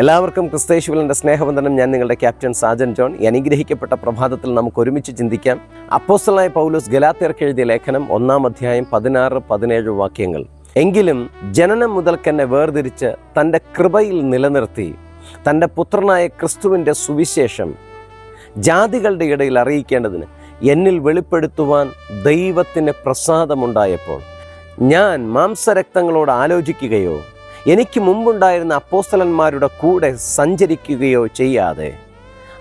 എല്ലാവർക്കും ക്രിസ്തേശുവിലിന്റെ സ്നേഹവന്ദനം. ഞാൻ നിങ്ങളുടെ ക്യാപ്റ്റൻ സാജൻ ജോൺ. ഈ അനുഗ്രഹിക്കപ്പെട്ട പ്രഭാതത്തിൽ നമുക്ക് ഒരുമിച്ച് ചിന്തിക്കാം. അപ്പോസ്റ്റലായ പൗലോസ് ഗലാത്തിയർക്ക് എഴുതിയ ലേഖനം ഒന്നാം അധ്യായം പതിനാറ് പതിനേഴ് വാക്യങ്ങൾ. എങ്കിലും ജനനം മുതൽക്കെന്നെ വേർതിരിച്ച് തന്റെ കൃപയിൽ നിലനിർത്തി. തന്റെ പുത്രനായ ക്രിസ്തുവിന്റെ സുവിശേഷം ജാതികളുടെ ഇടയിൽ അറിയിക്കേണ്ടതിന് എന്നിൽ വെളിപ്പെടുത്തുവാൻ ദൈവത്തിന് പ്രസാദമുണ്ടായപ്പോൾ ഞാൻ മാംസരക്തങ്ങളോട് ആലോചിക്കുകയോ എനിക്ക് മുമ്പുണ്ടായിരുന്ന അപ്പോസ്തലന്മാരുടെ കൂടെ സഞ്ചരിക്കുകയോ ചെയ്യാതെ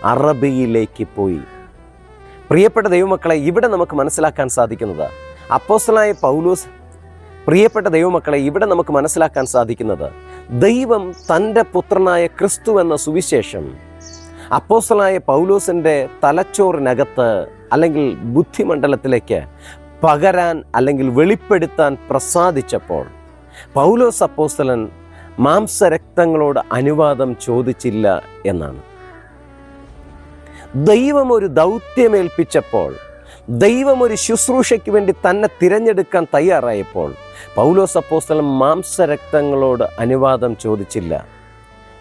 അറബിയിലേക്ക് പോയി. പ്രിയപ്പെട്ട ദൈവമക്കളെ ഇവിടെ നമുക്ക് മനസ്സിലാക്കാൻ സാധിക്കുന്നത് അപ്പോസ്തലായ പൗലൂസ് പ്രിയപ്പെട്ട ദൈവമക്കളെ ഇവിടെ നമുക്ക് മനസ്സിലാക്കാൻ സാധിക്കുന്നത് ദൈവം തന്റെ പുത്രനായ ക്രിസ്തു എന്ന സുവിശേഷം അപ്പോസ്തലായ പൗലോസിന്റെ തലച്ചോറിനകത്ത് അല്ലെങ്കിൽ ബുദ്ധിമണ്ഡലത്തിലേക്ക് പകരാൻ അല്ലെങ്കിൽ വെളിപ്പെടുത്താൻ പ്രസാദിച്ചപ്പോൾ പൗലോസ് അപ്പോസ്തലൻ മാംസരക്തങ്ങളോട് അനുവാദം ചോദിച്ചില്ല എന്നാണ്. ദൈവം ഒരു ദൗത്യമേൽപ്പിച്ചപ്പോൾ ദൈവം ഒരു ശുശ്രൂഷയ്ക്ക് വേണ്ടി തന്നെ തിരഞ്ഞെടുക്കാൻ തയ്യാറായപ്പോൾ പൗലോസ് അപ്പോസ്തലൻ മാംസരക്തങ്ങളോട് അനുവാദം ചോദിച്ചില്ല.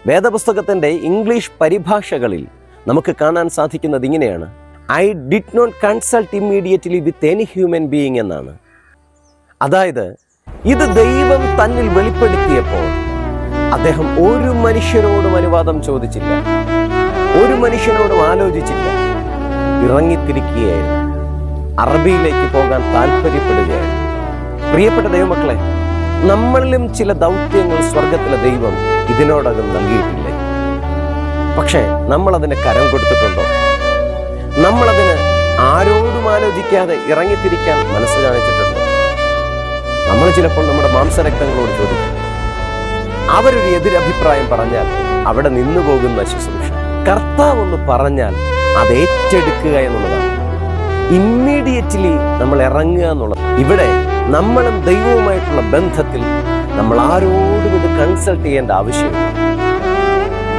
വേദപുസ്തകത്തിന്റെ ഇംഗ്ലീഷ് പരിഭാഷകളിൽ നമുക്ക് കാണാൻ സാധിക്കുന്നത് ഇങ്ങനെയാണ്. I did not consult immediately with any human being എന്നാണ്. അതായത് ഇത് ദൈവം തന്നിൽ വെളിപ്പെടുത്തിയപ്പോൾ അദ്ദേഹം ഒരു മനുഷ്യരോടും അനുവാദം ചോദിച്ചില്ല. ഒരു മനുഷ്യനോടും ആലോചിച്ചില്ല. ഇറങ്ങിത്തിരിക്കുകയായിരുന്നു. അറബിയിലേക്ക് പോകാൻ താല്പര്യപ്പെടുകയായിരുന്നു പ്രിയപ്പെട്ട ദൈവമക്കളെ നമ്മളിലും ചില ദൗത്യങ്ങൾ സ്വർഗത്തിലെ ദൈവം ഇതിനോടകം നൽകിയിട്ടില്ലേ? പക്ഷേ നമ്മൾ അതിന് കരം കൊടുത്തിട്ടുണ്ടോ? നമ്മളതിന് ആരോടും ആലോചിക്കാതെ ഇറങ്ങിത്തിരിക്കാൻ മനസ്സ് കാണിച്ചിട്ടുണ്ടോ? നമ്മൾ ചിലപ്പോൾ നമ്മുടെ മാംസരക്തങ്ങളോട് ചോദിക്കും. അവരൊരു എതിരഭിപ്രായം പറഞ്ഞാൽ അവിടെ നിന്നു പോകുന്ന ശുശ്രൂഷ. കർത്താവ് ഒന്ന് പറഞ്ഞാൽ അത് ഏറ്റെടുക്കുക എന്നുള്ളതാണ്. ഇമ്മീഡിയറ്റ്ലി നമ്മൾ ഇറങ്ങുക എന്നുള്ളത്. ഇവിടെ നമ്മളും ദൈവവുമായിട്ടുള്ള ബന്ധത്തിൽ നമ്മൾ ആരോടും ഇത് കൺസൾട്ട് ചെയ്യേണ്ട ആവശ്യമില്ല.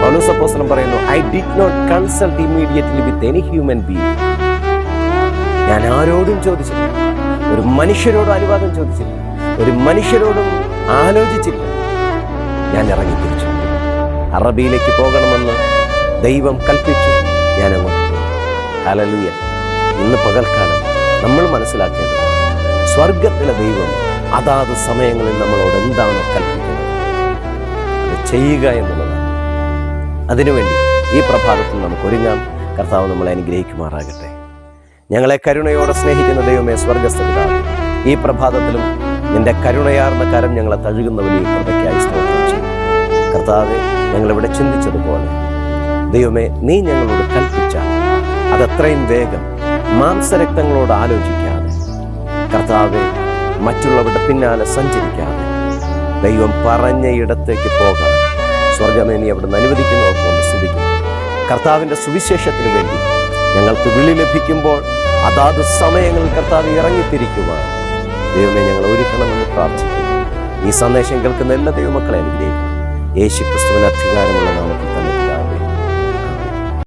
പൗലോസ് അപ്പോസ്തലൻ പറയുന്നു I did not consult immediately with any human being ഞാൻ ആരോടും ചോദിച്ചില്ല ഒരു മനുഷ്യരോടും അനുവാദം ചോദിച്ചില്ല ഒരു മനുഷ്യരോടും ആലോചിച്ചില്ല. ഞാൻ ഇറങ്ങി തിരിച്ചു. അറബിയിലേക്ക് പോകണമെന്ന് ദൈവം കൽപ്പിച്ചു. ഞാൻ അങ്ങോട്ട് പോയി. ഇന്ന് പകൽക്കാലം നമ്മൾ മനസ്സിലാക്കേണ്ടത് സ്വർഗത്തിലെ ദൈവം അതാത് സമയങ്ങളിൽ നമ്മളോട് എന്താണ് കൽപ്പിക്കുന്നത്? അത് ചെയ്യുക എന്നുള്ളതാണ്. അതിനുവേണ്ടി ഈ പ്രഭാതത്തിൽ നമുക്ക് ഒരുങ്ങാം. കർത്താവ് നമ്മളെ അനുഗ്രഹിക്കുമാറാകട്ടെ. ഞങ്ങളെ കരുണയോടെ സ്നേഹിക്കുന്ന ദൈവമേ സ്വർഗസ്ഥ ഈ പ്രഭാതത്തിലും നിന്റെ കരുണയാർന്ന കരം ഞങ്ങളെ തഴുകുന്ന വലിയ കൃപയ്ക്കായി സ്തോത്രം ചെയ്യും. കർത്താവെ ഞങ്ങളിവിടെ ചിന്തിച്ചതുപോലെ ദൈവമേ നീ ഞങ്ങളോട് കൽപ്പിച്ച അതത്രയും വേഗം മാംസരക്തങ്ങളോട് ആലോചിക്കാതെ കർത്താവെ മറ്റുള്ളവരുടെ പിന്നാലെ സഞ്ചരിക്കാതെ ദൈവം പറഞ്ഞ ഇടത്തേക്ക് പോകാൻ സ്വർഗമേ നീ അവിടുന്ന് അനുവദിക്കുന്നവർക്കൊണ്ട് സ്തുതിക്കുന്നു കർത്താവിന്റെ സുവിശേഷത്തിന് വേണ്ടി ഞങ്ങൾക്ക് വിളി ലഭിക്കുമ്പോൾ അതാത് സമയങ്ങളിൽ കർത്താവ് ഇറങ്ങിത്തിരിക്കുവാൻ ദൈവമേ ഞങ്ങൾ ഒരുക്കണമെന്ന് പ്രാർത്ഥിക്കുന്നു. ഈ സന്ദേശം കേൾക്കുന്ന എല്ലാ ദൈവമക്കളെ അനുഗ്രഹിക്കുന്നു. യേശു ക്രിസ്തുവിന് അധികാരമുള്ള നാമത്തിൽ